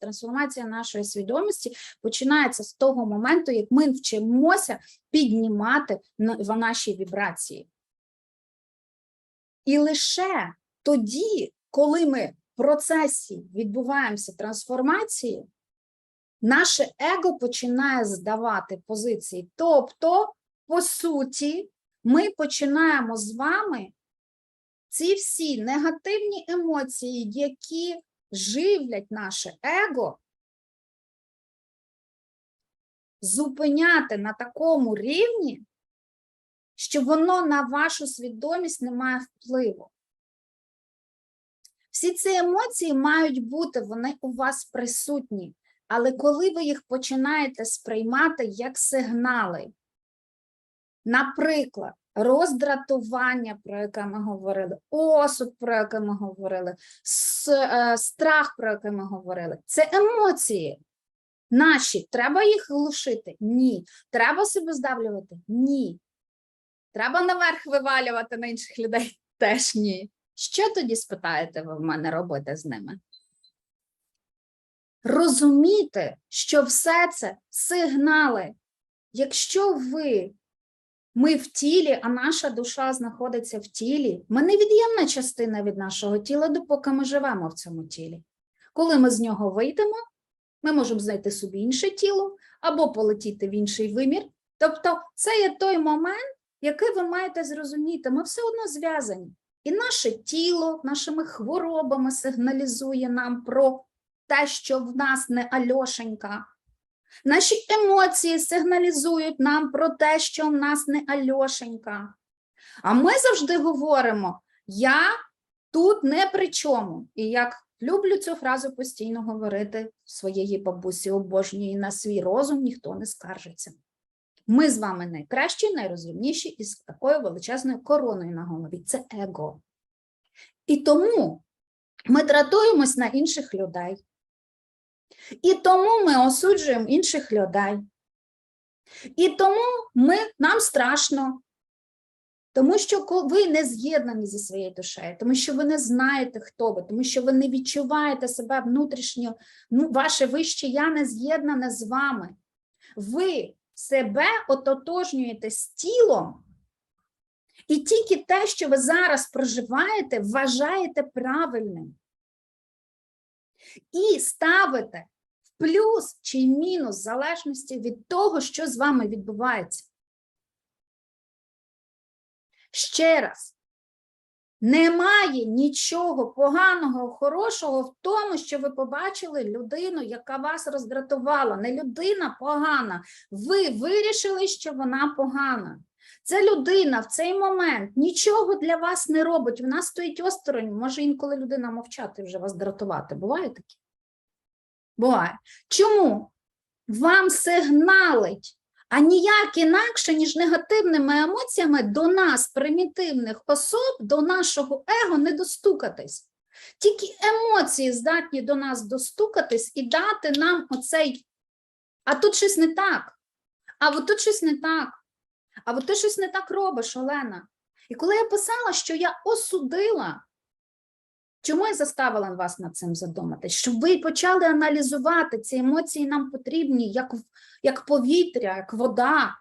трансформація нашої свідомості починається з того моменту, як ми вчимося піднімати в наші вібрації. І лише тоді, коли ми в процесі відбуваємося трансформації, наше его починає здавати позиції. Тобто, по суті, ми починаємо з вами ці всі негативні емоції, які живлять наше его, зупиняти на такому рівні, що воно на вашу свідомість не має впливу. Всі ці емоції мають бути, вони у вас присутні, але коли ви їх починаєте сприймати як сигнали, наприклад, роздратування, про яке ми говорили, осуд, про яке ми говорили, е, страх, про яке ми говорили, це емоції. Наші, треба їх глушити? Ні. Треба себе здавлювати? Ні. Треба наверх вивалювати на інших людей? Теж ні. Що тоді спитаєте ви в мене робити з ними? Розуміти, що все це сигнали. Якщо ви, ми в тілі, а наша душа знаходиться в тілі, ми невід'ємна частина від нашого тіла, допоки ми живемо в цьому тілі. Коли ми з нього вийдемо, ми можемо знайти собі інше тіло або полетіти в інший вимір. Тобто, це є той момент, який ви маєте зрозуміти, ми все одно зв'язані. І наше тіло нашими хворобами сигналізує нам про те, що в нас не Альошенька. Наші емоції сигналізують нам про те, що в нас не Альошенька. А ми завжди говоримо: я тут не при чому. І як люблю цю фразу постійно говорити своєї бабусі, обожнюю, на свій розум ніхто не скаржиться. Ми з вами найкращі, найрозумніші і з такою величезною короною на голові. Це его. І тому ми тратуємось на інших людей. І тому ми осуджуємо інших людей. І тому ми, нам страшно, тому що ви не з'єднані зі своєю душею, тому що ви не знаєте, хто ви, тому що ви не відчуваєте себе внутрішньо, ну, ваше вище я не з'єднане з вами. Ви себе ототожнюєте з тілом, і тільки те, що ви зараз проживаєте, вважаєте правильним. І ставите в плюс чи мінус в залежності від того, що з вами відбувається. Ще раз. Немає нічого поганого, хорошого в тому, що ви побачили людину, яка вас роздратувала. Не людина погана. Ви вирішили, що вона погана. Ця людина в цей момент нічого для вас не робить. Вона стоїть осторонь. Може інколи людина мовчати вже вас дратувати. Буває таке? Буває. Чому? Вам сигналить, а ніяк інакше, ніж негативними емоціями до нас, примітивних особ, до нашого его не достукатись. Тільки емоції здатні до нас достукатись і дати нам оцей, а тут щось не так, а от тут щось не так, а от ти щось не так робиш, Олена. І коли я писала, що я осудила, чому я заставила вас над цим задуматись? Щоб ви почали аналізувати, ці емоції нам потрібні, як, як повітря, як вода.